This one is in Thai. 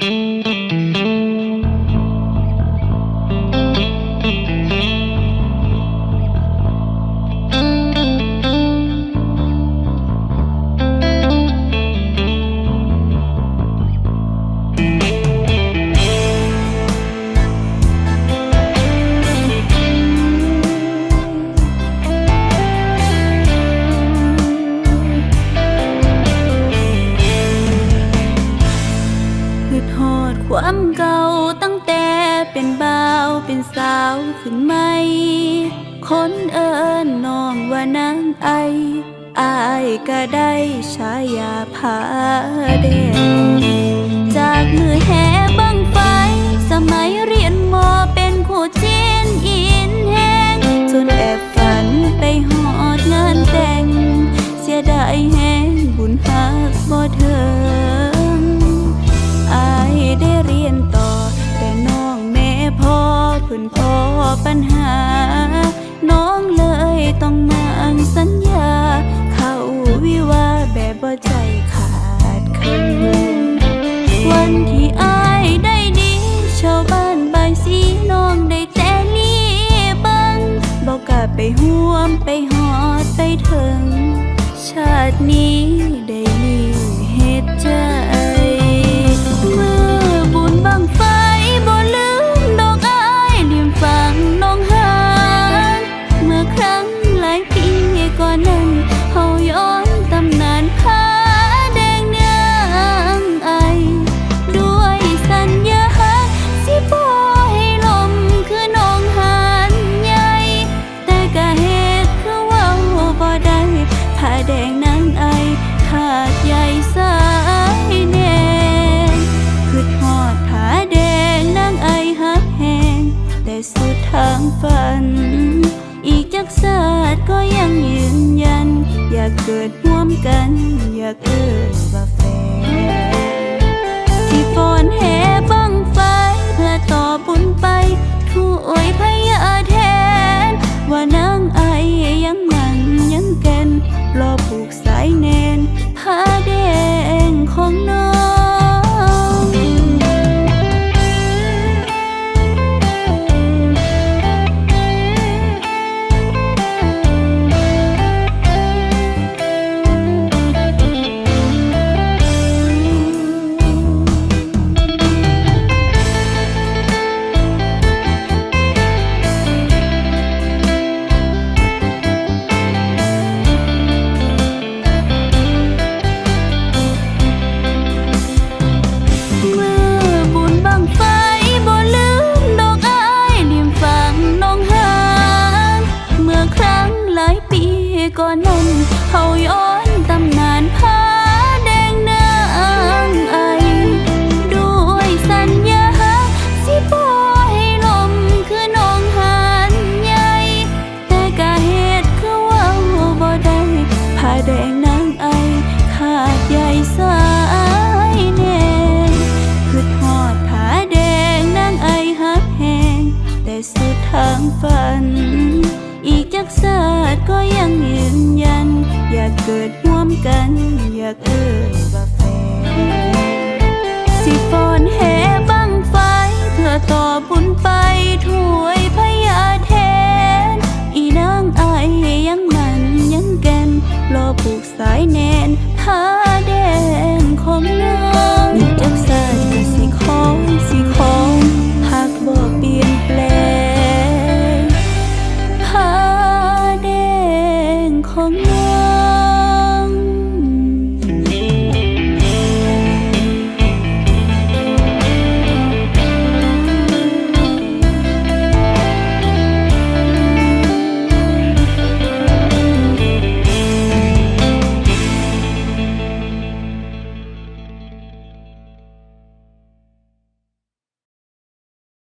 คื เป็นบ่าวเป็นสาวขึ้นไหม คนเอิญน้องว่านางไอ อายก็ได้ฉายาผาแดงจากมือแห้ ปัญหา น้องเลยต้องมาอังสัญญา เข้าวิวาแบบบ่ใจขาดคืนวันที่อายได้ดีชาวบ้านบายสีน้องได้แต่ลีบังบอกกล้าไปห่วมไปหอดไปถึง ชาตินี้ อีกจักศาสตร์ก็ยังยืนยัน อยากเกิดร่วมกัน อยากเอ่ย หลายปีก่อนนั้นเฮาย้อนตำนานผ้าแดงนางไอ ด้วยสัญญาสิบ่ให้ลมคือน้องหานใหญ่ แต่ก็เหตุคือว่าบ่ได้ผ้าแดงนางไอ ขาดใหญ่สายแนงคือทอดผ้าแดงนางไอหักแหงแต่สุดทางฝัน เกิดร่วมกันอยากเอ่ย